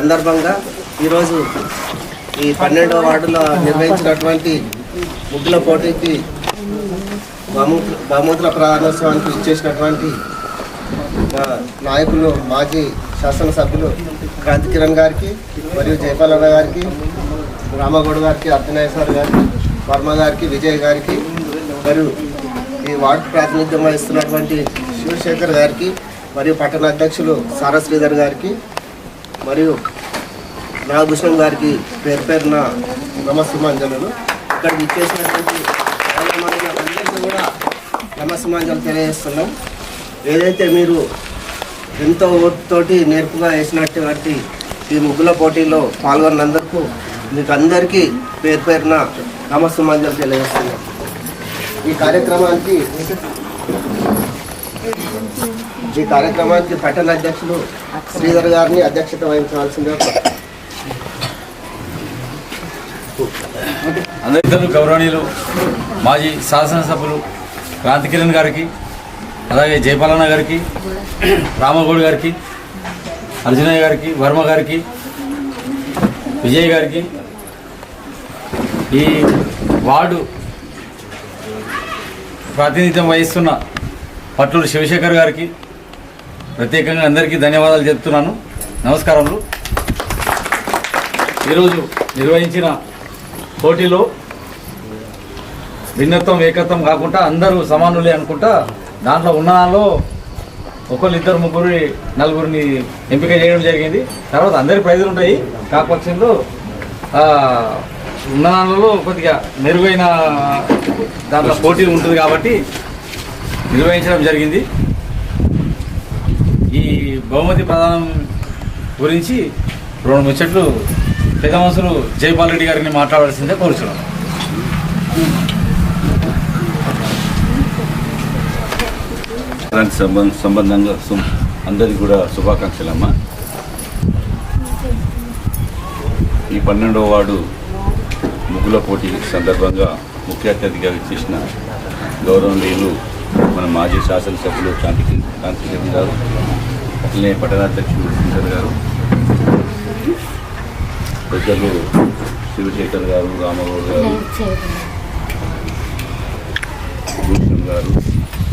సందర్భంగా ఈరోజు ఈ పన్నెండవ వార్డులో నిర్వహించినటువంటి ముగ్గుల పోటీకి బహుమతుల ప్రారంభోత్సవానికి ఇచ్చేసినటువంటి నాయకులు మాజీ శాసనసభ్యులు క్రాంతి కిరణ్ గారికి మరియు జయపాలన్న గారికి రామగౌడ గారికి అర్జునాయసారి గారికి వర్మ గారికి విజయ్ గారికి మరియు ఈ వార్డు ప్రాతినిధ్యం వహిస్తున్నటువంటి శివశేఖర్ గారికి మరియు పట్టణ అధ్యక్షులు సారశ్రీధర్ గారికి మరియు నాగభూషణం గారికి పేరు పేరున నమస్సుమాంజలు ఇక్కడ ఇచ్చేసినటువంటి అందరికీ కూడా నమస్సుమాంజలు తెలియజేస్తున్నాం. ఏదైతే మీరు ఎంతో ఓటుతోటి నేర్పుగా వేసినటువంటి ఈ ముగ్గుల పోటీలో పాల్గొన్నందుకు మీకు అందరికీ పేరు పేరున నమస్సుమాంజలు తెలియజేస్తున్నాం. ఈ కార్యక్రమానికి ఈ కార్యక్రమానికి పట్టణ అధ్యక్షులు శ్రీధర్ గారిని అధ్యక్షత వహించవలసిందిగా అందరికీ గౌరవనీయులు మాజీ శాసనసభ్యులు క్రాంతి కిరణ్ గారికి అలాగే జయపాలన్న గారికి రామగౌడ్ గారికి అర్జునయ్య గారికి వర్మ గారికి విజయ్ గారికి ఈ వార్డు ప్రాతినిధ్యం వహిస్తున్న పట్లూరు శివశేఖర్ గారికి ప్రత్యేకంగా అందరికీ ధన్యవాదాలు చెప్తున్నాను. నమస్కారములు. ఈరోజు నిర్వహించిన పోటీలో భిన్నత్వం ఏకత్వం కాకుండా అందరూ సమానులే అనుకుంటా దాంట్లో ఉన్న దానిలో ఒకళ్ళు ఇద్దరు ముగ్గురు నలుగురిని ఎంపిక చేయడం జరిగింది. తర్వాత అందరి ప్రైజులు ఉంటాయి. కాకపోతే ఉన్న దానిలో కొద్దిగా మెరుగైన దాంట్లో పోటీ ఉంటుంది కాబట్టి నిర్వహించడం జరిగింది. ఈ బహుమతి ప్రదానం గురించి రెండు ముచ్చట్లు పెద్ద మనుషులు జైపాల్ రెడ్డి గారిని మాట్లాడాల్సిందే కోరుచున్నాం. సంబంధ సంబంధంగా అందరికీ కూడా శుభాకాంక్షలమ్మ. ఈ పన్నెండవ వార్డు ముగ్గుల పోటీ సందర్భంగా ముఖ్య అతిథిగా విచ్చేసిన గౌరవనీయులు మన మాజీ శాసనసభ్యులు కాంతి కాంతి గారు అట్లనే పట్టణాధ్యక్షులు శంకర్ గారు పెద్దలు శివశేఖర్ గారు రామగౌడ్ గారు భూషణ్ గారు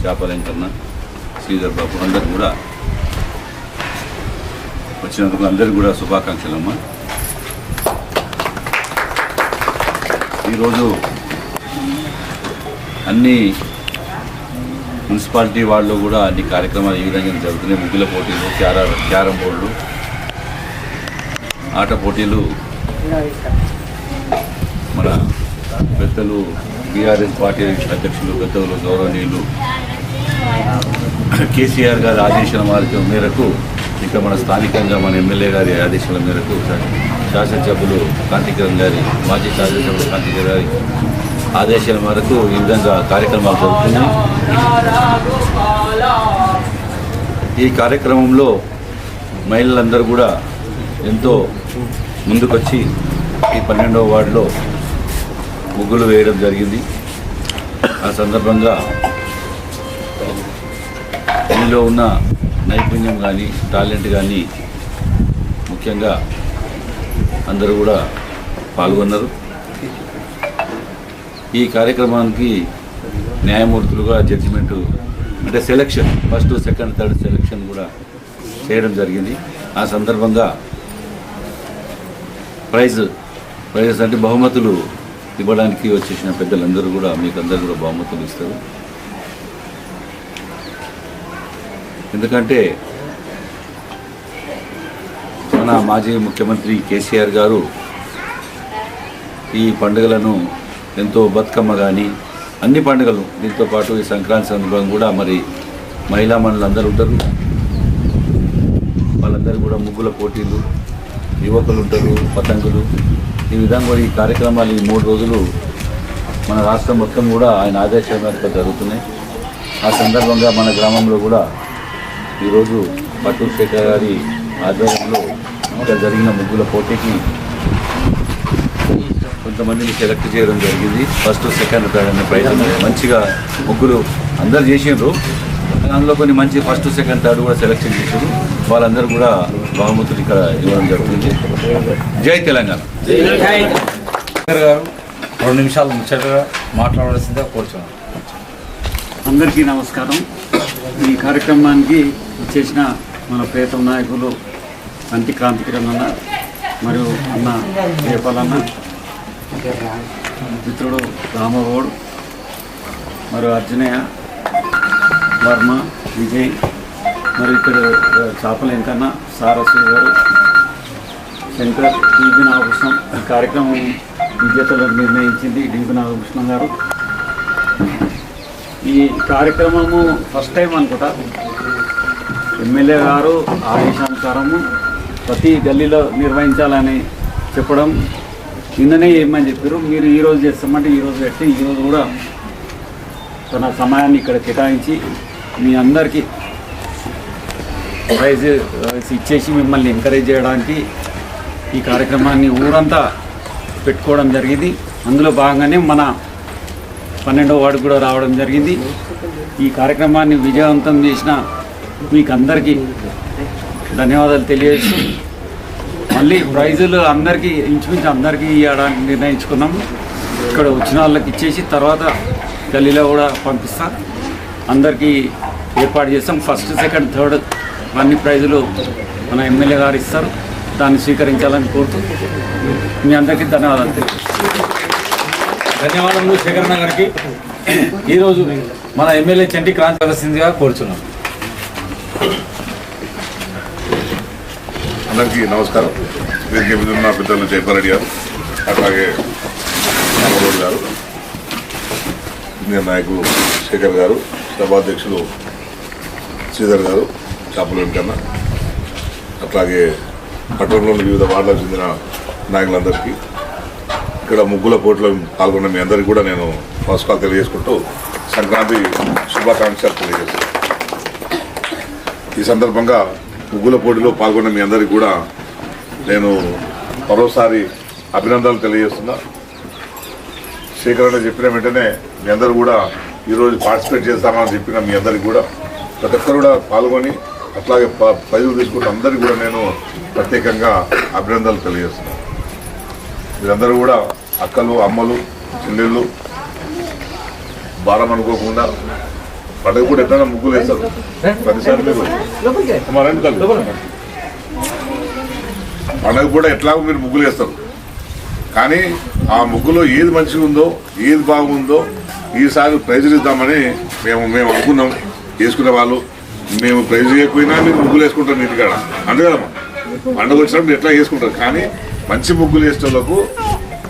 చేపలంకన్న శ్రీధర్ బాబు అందరు కూడా వచ్చినందుకు అందరికి కూడా శుభాకాంక్షలమ్మ. ఈరోజు అన్ని మున్సిపాలిటీ వాళ్ళు కూడా అన్ని కార్యక్రమాలు ఈ విధంగా జరుగుతున్నాయి. ముగ్గుల పోటీలు క్యార క్యారం బోర్డులు ఆట పోటీలు. మన పెద్దలు బీఆర్ఎస్ పార్టీ అధ్యక్షులు పెద్దలు గౌరవనీయులు. కేసీఆర్ గారి ఆదేశాల మార్గం మేరకు ఇక మన స్థానికంగా మన ఎమ్మెల్యే గారి ఆదేశాల మేరకు శాసనసభ్యులు కాంతికిరణ్ గారి మాజీ శాసనసభ్యులు కాంతికిరణ్ గారి ఆదేశాల మేరకు ఈ విధంగా కార్యక్రమాలు జరుగుతున్నాయి. ఈ కార్యక్రమంలో మహిళలందరూ కూడా ఎంతో ముందుకొచ్చి ఈ పన్నెండవ వార్డులో ముగ్గులు వేయడం జరిగింది. ఆ సందర్భంగా దీనిలో ఉన్న నైపుణ్యం కానీ టాలెంట్ కానీ ముఖ్యంగా అందరూ కూడా పాల్గొన్నారు. ఈ కార్యక్రమానికి న్యాయమూర్తులుగా జడ్జిమెంట్ అంటే selection first second third selection కూడా చేయడం జరిగింది. ఆ సందర్భంగా ప్రైజ్ ప్రైజెస్ అంటే బహుమతులు ఇవ్వడానికి వచ్చేసిన పెద్దలందరూ కూడా మీకు అందరూ కూడా బహుమతులు ఇస్తారు. ఎందుకంటే మన మాజీ ముఖ్యమంత్రి కేసీఆర్ గారు ఈ పండుగలను ఎంతో బతుకమ్మ కానీ అన్ని పండుగలు దీంతో పాటు ఈ సంక్రాంతి సందర్భంగా కూడా మరి మహిళా మనులందరూ ఉంటారు. వాళ్ళందరూ కూడా ముగ్గుల పోటీలు యువకులు ఉంటారు పతంగులు. ఈ విధంగా ఈ కార్యక్రమాలు ఈ మూడు రోజులు మన రాష్ట్రం మొత్తం కూడా ఆయన ఆదేశాల మేరకు జరుగుతున్నాయి. ఆ సందర్భంగా మన గ్రామంలో కూడా ఈరోజు పట్టు శేఖర్ గారి ఆధ్వర్యంలో ఇక్కడ జరిగిన ముగ్గుల పోటీకి కొంతమందిని సెలెక్ట్ చేయడం జరిగింది. ఫస్ట్ సెకండ్ థర్డ్ అనే ప్రైజ్ ఉన్నాయి. మంచిగా ముగ్గులు అందరు చేసిండ్రు. అందులో కొన్ని మంచి ఫస్ట్ సెకండ్ థర్డ్ కూడా సెలెక్షన్ చేసారు వాళ్ళందరూ కూడా బహుమతులు ఇక్కడ ఇవ్వడం జరుగుతుంది. జై తెలంగాణ. గారు రెండు నిమిషాలు ముచ్చటగా మాట్లాడవలసిందిగా కోరుచున్నాను అందరికీ నమస్కారం. ఈ కార్యక్రమానికి చేసిన మన ప్రియతమ నాయకులు అంటి క్రాంతికిరణ్ అన్న మరియు అన్న జయపాలన్న మిత్రుడు రామగౌడ్ మరియు అర్జునయ్య వర్మ విజయ్ మరి ఇక్కడ ఆ, చేపల వెంకన్న గారు శంకర్ డిబి నాగకృష్ణం ఈ కార్యక్రమం విజేతలు నిర్ణయించింది డిబి నాగకృష్ణం గారు. ఈ కార్యక్రమము ఫస్ట్ టైం అనుకుంటా. ఎమ్మెల్యే గారు ఆదేశానుసారము ప్రతి గల్లీలో నిర్వహించాలని చెప్పడం నిన్ననే ఏమని చెప్పారు? మీరు ఈ రోజు చేస్తామంటే ఈ రోజు పెట్టి ఈ రోజు కూడా తన సమయాన్ని ఇక్కడ కేటాయించి మీ అందరికీ ప్రైజ్ ఇచ్చేసి మిమ్మల్ని ఎంకరేజ్ చేయడానికి ఈ కార్యక్రమాన్ని ఊరంతా పెట్టుకోవడం జరిగింది. అందులో భాగంగానే మన పన్నెండవ వార్డు కూడా రావడం జరిగింది. ఈ కార్యక్రమాన్ని విజయవంతం చేసిన మీకు అందరికీ ధన్యవాదాలు తెలియజేస్తూ మళ్ళీ ప్రైజులు అందరికీ ఇంచుమించు అందరికీ ఇవ్వడానికి నిర్ణయించుకున్నాం. ఇక్కడ వచ్చిన వాళ్ళకి ఇచ్చేసి తర్వాత గల్లీలో కూడా పంపిస్తా. అందరికీ ఏర్పాటు చేస్తాం. ఫస్ట్ సెకండ్ థర్డ్ అన్ని ప్రైజులు మన ఎమ్మెల్యే గారు ఇస్తారు. దాన్ని స్వీకరించాలని కోరుతూ మీ అందరికీ ధన్యవాదాలు ధన్యవాదాలు ధన్యవాదములు శేఖరణ గారికి. ఈరోజు మన ఎమ్మెల్యే చంటి క్రాంతి కలిసిందిగా కోరుచున్నాం. అందరికీ నమస్కారం. వీరికి మీద ఉన్న పెద్దలు జయపారెడ్డి గారు అట్లాగే రామగౌడ్ గారు సీనియర్ నాయకులు శేఖర్ గారు సభాధ్యక్షులు శ్రీధర్ గారు చేపల వెంకన్న అట్లాగే పట్టణంలోని వివిధ వార్డులకు చెందిన నాయకులందరికీ ఇక్కడ ముగ్గుల పోటీలో పాల్గొన్న మీ అందరికీ కూడా నేను నమస్కారాలు తెలియజేసుకుంటూ సంక్రాంతి శుభాకాంక్షలు తెలియజేస్తాను ఈ సందర్భంగా ముగ్గుల పోటీలో పాల్గొన్న మీ అందరికీ కూడా నేను మరోసారి అభినందనలు తెలియజేస్తున్నా. శ్రీకరణ చెప్పిన వెంటనే మీ అందరూ కూడా ఈరోజు పార్టిసిపేట్ చేస్తామని చెప్పిన మీ అందరికి కూడా ప్రతి ఒక్కరు కూడా పాల్గొని అట్లాగే ప- తీసుకున్న అందరికీ కూడా నేను ప్రత్యేకంగా అభినందనలు తెలియజేస్తున్నాను మీరందరూ కూడా అక్కలు అమ్మలు చెల్లెళ్ళు భారం అనుకోకుండా పండుగ కూడా ఎట్లా ముగ్గులు వేస్తారు. ప్రతిసారి మీరు పండుగ కూడా ఎట్లాగో మీరు ముగ్గులు వేస్తారు. కానీ ఆ ముగ్గులో ఏది మంచిగా ఉందో ఏది బాగుందో ఈసారి ప్రైజులు ఇద్దామని మేము మేము అనుకున్నాం. వేసుకునే వాళ్ళు మేము ప్రైజ్ చేయకపోయినా మీరు ముగ్గులు వేసుకుంటారు ఇంటికాడ అంతే కదమ్మా? పండుగ వచ్చినప్పుడు ఎట్లా వేసుకుంటారు? కానీ మంచి ముగ్గులు వేసేటోళ్ళకు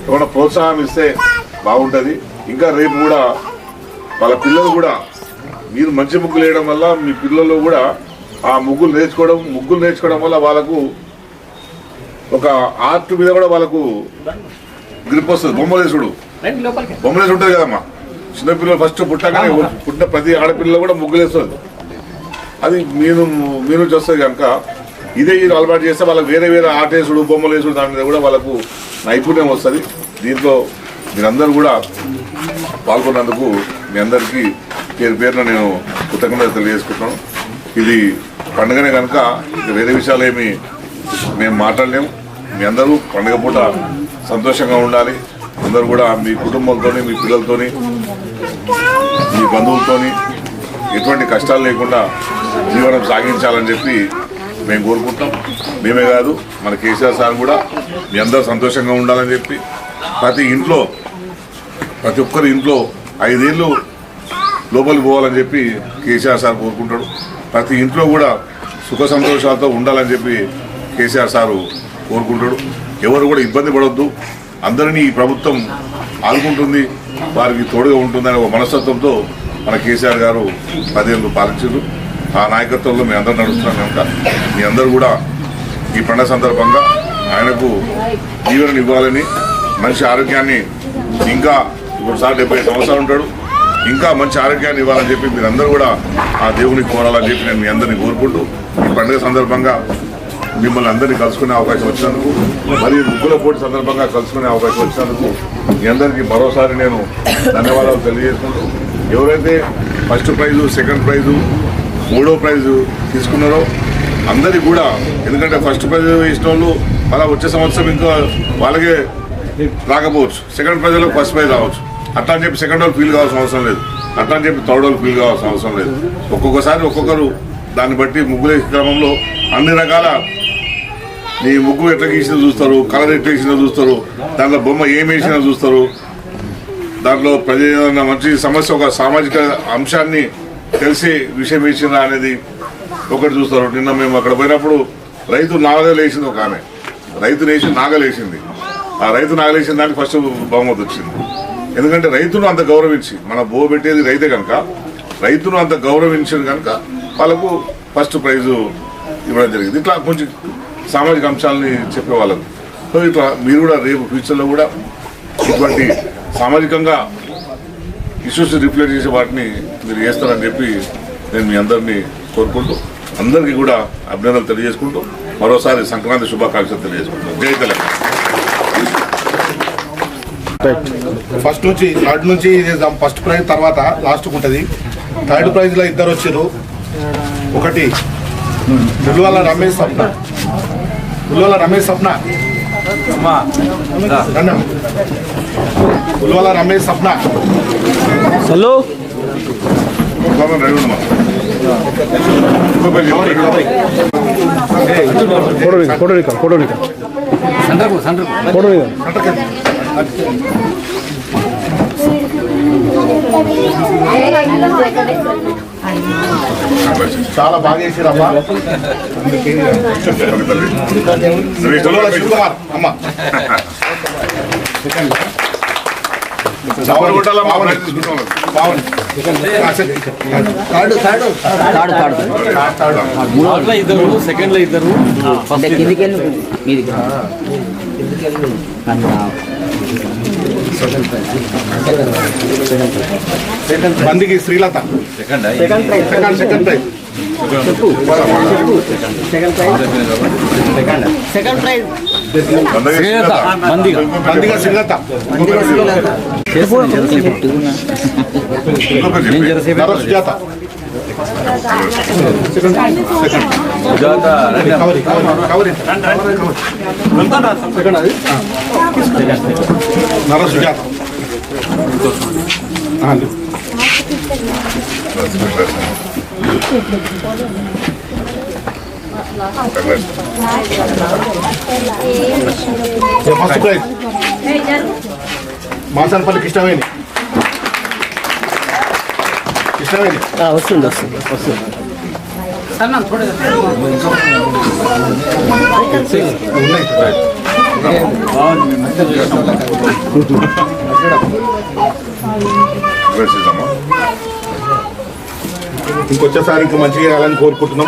ఏమైనా ప్రోత్సాహం ఇస్తే బాగుంటుంది. ఇంకా రేపు కూడా వాళ్ళ పిల్లలు కూడా మీరు మంచి ముగ్గులు వేయడం వల్ల మీ పిల్లలు కూడా ఆ ముగ్గులు నేర్చుకోవడం ముగ్గులు నేర్చుకోవడం వల్ల వాళ్ళకు ఒక ఆర్ట్ మీద కూడా వాళ్ళకు గ్రిప్ వస్తుంది. బొమ్మలు వేసుడు బొమ్మలు వేసి ఉంటుంది కదమ్మా. చిన్నపిల్లలు ఫస్ట్ పుట్టగానే పుట్టిన ప్రతి ఆడపిల్ల కూడా ముగ్గులు వేస్తుంది అది మీరు మీరు నుంచి వస్తుంది కనుక ఇదే ఇది అలవాటు చేస్తే వాళ్ళకి వేరే వేరే ఆర్ట్ వేసుడు బొమ్మలు వేసుడు దాని మీద కూడా వాళ్ళకు నైపుణ్యం వస్తుంది. దీంట్లో మీరందరూ కూడా పాల్గొన్నందుకు మీ అందరికీ పేరు పేరున నేను కృతజ్ఞత తెలియజేసుకుంటున్నాను. ఇది పండుగనే కనుక వేరే విషయాలు ఏమి మేము మాట్లాడలేము. మీ అందరూ పండుగ పూట సంతోషంగా ఉండాలి. అందరూ కూడా మీ కుటుంబంతోని మీ పిల్లలతోని మీ బంధువులతోని ఎటువంటి కష్టాలు లేకుండా జీవనం సాగించాలని చెప్పి మేము కోరుకుంటాం మేమే కాదు మన కేసీఆర్ సార్ కూడా మీ అందరూ సంతోషంగా ఉండాలని చెప్పి ప్రతి ఇంట్లో ప్రతి ఒక్కరి ఇంట్లో ఐదేళ్ళు లోపలికి పోవాలని చెప్పి కేసీఆర్ సార్ కోరుకుంటాడు. ప్రతి ఇంట్లో కూడా సుఖ సంతోషాలతో ఉండాలని చెప్పి కేసీఆర్ సారు కోరుకుంటాడు. ఎవరు కూడా ఇబ్బంది పడవద్దు అందరినీ ఈ ప్రభుత్వం ఆదుకుంటుంది. వారికి తోడుగా ఉంటుందనే ఒక మనస్తత్వంతో మన కేసీఆర్ గారు పదేళ్ళు పాలించారు. ఆ నాయకత్వంలో మీ అందరూ నడుస్తున్నాం కనుక మీ అందరూ కూడా ఈ పండుగ సందర్భంగా ఆయనకు జీవనం ఇవ్వాలని మనిషి ఆరోగ్యాన్ని ఇంకా ఇప్పుడు సార్ డెబ్బై సంవత్సరాలు ఉంటాడు. ఇంకా మంచి ఆరోగ్యాన్ని ఇవ్వాలని చెప్పి మీరందరూ కూడా ఆ దేవుని కోరాలని చెప్పి నేను మీ అందరినీ కోరుకుంటూ ఈ పండుగ సందర్భంగా మిమ్మల్ని అందరినీ కలుసుకునే అవకాశం వచ్చినందుకు మరియు ముగ్గుల పోటీ సందర్భంగా కలుసుకునే అవకాశం వచ్చినందుకు మీ అందరికీ మరోసారి నేను ధన్యవాదాలు తెలియజేసుకుంటూ ఎవరైతే ఫస్ట్ ప్రైజు సెకండ్ ప్రైజు మూడో ప్రైజు తీసుకున్నారో అందరికీ కూడా ఎందుకంటే ఫస్ట్ ప్రైజ్ వేసిన వాళ్ళు అలా వచ్చే సంవత్సరం ఇంకా వాళ్ళకే రాకపోవచ్చు. సెకండ్ ప్రైజ్లో ఫస్ట్ ప్రైజ్ రావచ్చు. అట్లా అని చెప్పి సెకండ్ వాళ్ళు ఫీల్ కావాల్సిన అవసరం లేదు. అట్లా అని చెప్పి థర్డ్ వాళ్ళు ఫీల్ కావాల్సిన అవసరం లేదు. ఒక్కొక్కసారి ఒక్కొక్కరు దాన్ని బట్టి ముగ్గులు క్రమంలో అన్ని రకాల నీ ముగ్గు ఎట్లా గీసినా చూస్తారు కలర్ ఎట్లా వేసినా చూస్తారు దాంట్లో బొమ్మ ఏం వేసినా చూస్తారు. దాంట్లో ప్రజ ఏదైనా మంచి సమస్య ఒక సామాజిక అంశాన్ని తెలిసి విషయం వేసిందా అనేది ఒకటి చూస్తారు. నిన్న మేము అక్కడ పోయినప్పుడు రైతు నాగలు వేసింది ఒక ఆమె. రైతు వేసి నాగలు వేసింది ఆ రైతు నాగలు వేసిన దానికి ఫస్ట్ బహుమతి వచ్చింది. ఎందుకంటే రైతును అంత గౌరవించి మన బో పెట్టేది రైతే కనుక రైతును అంత గౌరవించింది కనుక వాళ్ళకు ఫస్ట్ ప్రైజు ఇవ్వడం జరిగింది. ఇట్లా కొంచెం సామాజిక అంశాలని చెప్పే వాళ్ళకు. సో ఇట్లా మీరు కూడా రేపు ఫ్యూచర్లో కూడా ఇటువంటి సామాజికంగా ఇష్యూస్ రిఫ్లెక్ట్ చేసే వాటిని మీరు చేస్తారని చెప్పి నేను మీ అందరినీ కోరుకుంటూ అందరికీ కూడా అభినందనలు తెలియజేసుకుంటూ మరోసారి సంక్రాంతి శుభాకాంక్షలు తెలియజేసుకుంటాను జై తెలంగాణ. ఫస్ట్ నుంచి థర్డ్ నుంచి ఇది ఫస్ట్ ప్రైజ్ తర్వాత లాస్ట్ ఉంటుంది. థర్డ్ ప్రైజ్లో ఇద్దరు వచ్చారు ఒకటి. పుల్వాల రమేష్ స్వప్న. పుల్వాల రమేష్ స్వప్న. పుల్వాల రమేష్ స్వప్న. ఇంకో పేరు చెప్పు, రెడీ ఉండమ్మా. చాలా బాగా చేసిరమ్మా. అమ్మ. ఇద్దరు సెకండ్లో ఇద్దరు. ఫస్ట్ ఇద్దరు. మందికి Srilatha second second second prize second prize Srilatha, పేరు మందిగా శ్రీలత. ఇంకో పేరు నేను. జరసేపు నర సుజాత సుజాత రండి అమ్మ. కవరి కవరి సెకండ్ అది నర సుజాత ఆ, లేదు. ఫస్ట్ ప్రైజ్ మాసానపల్లి కృష్ణవేణి కృష్ణవేణి వస్తుంది వస్తుంది వస్తుంది ఇంకొచ్చేసారి ఇంకా మంచిగా రావాలని కోరుకుంటున్నాం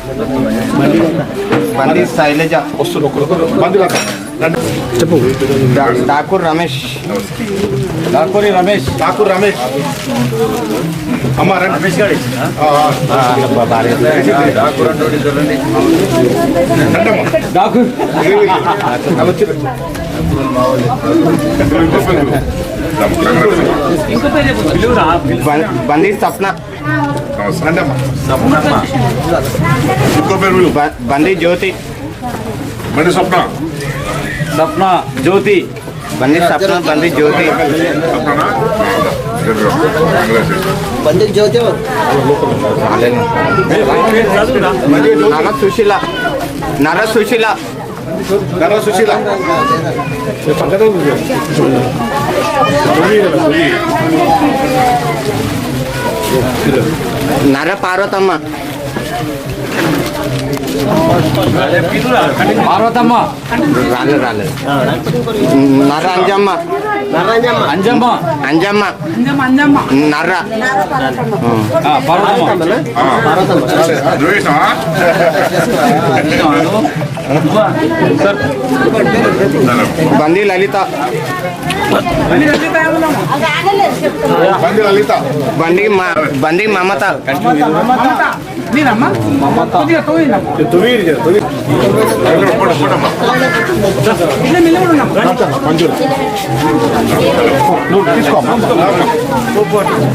బండి శైలజ. డా- ఠాకూర్ రమేష్. దాకోరి రమేష్. ఠాకూర్ రమేష్. అమ్మ రండి. రమేష్ గారి ఠాకూర్ అంటోడి చూడండి రండమ్మ డాకు వెలు వెలు. అలా వచ్చి రండి. ఇంకో పేరు చెప్పు. బం- బండి సప్న రండమ్మ ఇంకో పేరు వీళ్ళు. బ- బండి జ్యోతి బండి స్వప్న సప్న జ్యోతి బండి సప్న బండి జ్యోతి స్వప్ననా? కంగ్రాచులేషన్. బండి జ్యోతి నర సుశీల నర సుశీల నర సుశీల పక్కన. నర పార్వతమ్మ పార్వతమ్మ రాలేదు రాలేదు నర అంజమ్మ అంజమ్మ అంజమ్మ నర్ర ఆ, పార్వతమ్మ ఆ, నువ్వు వేసినావా? బండి లలిత బండి లలిత బండి మ- బండి మమత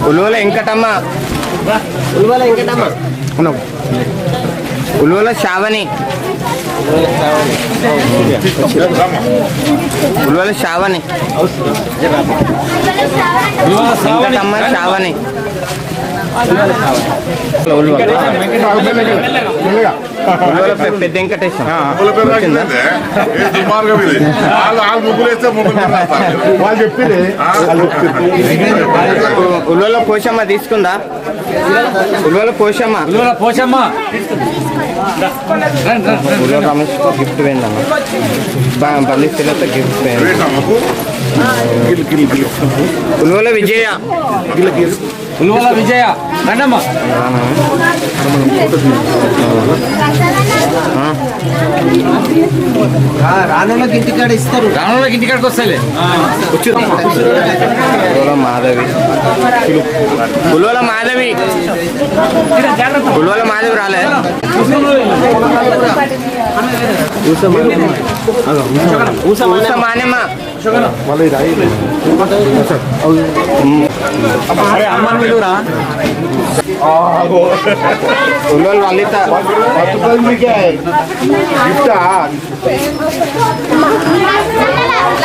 ఉలువల వెంకటమ్మ ఉలువల వెంకటమ్మ ఉలువల శ్రావణి ఉలువల శ్రావణి. ఉలువల పె- పెద్ద వెంకటేశ్వర? ఉలువల పోషమ్మ తీసుకుందా? ఉలువల పోషమ్మ. ఇదిగో పోచమ్మ ఉలువల రమేష్ గిఫ్ట్ వేయండమ్మా బల్లి స్థిరత గిఫ్ట్ ముగ్గు? ఉలువల విజయ. ఉల్వల విజయ రండమ్మ. రానులకు ఇంటికాడ ఇస్తారు. రానులకి ఇంటికాడికి ఉలువల మాధవి. ఉలువల మాధవి. ఉలువల మాధవి రాలే. ఊస మానేమ్మ ఉలువల లలిత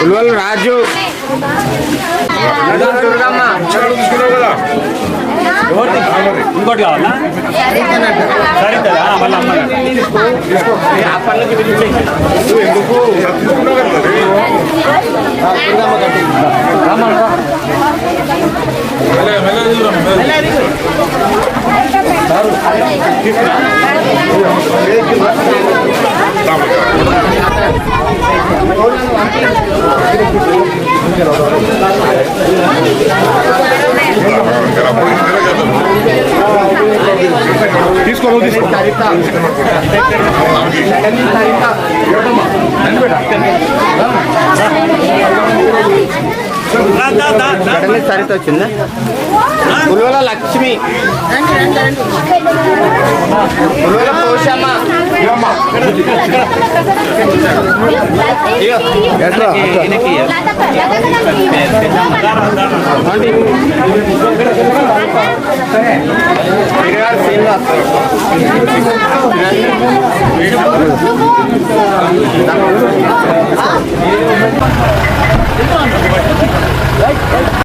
ఉలువల రాజు దుర్గమ్మ ఇచ్చాడు తీసుకున్నావు కదా ఇంకోటి కావాలా సరే మళ్ళీ అమ్మ ఆ పనులకి పిలిచేయి. తీసుకున్నావు కదా మరి. ఇక్కడ అప్పుడు ఇంటికాడ చేద్దాం. తీసుకో నువ్వు తీసుకో వెంటనే సరిత వచ్చిందా? ఉలువల లక్ష్మి. ఉలువల పోషమ్మ. శ్రీనివాస్.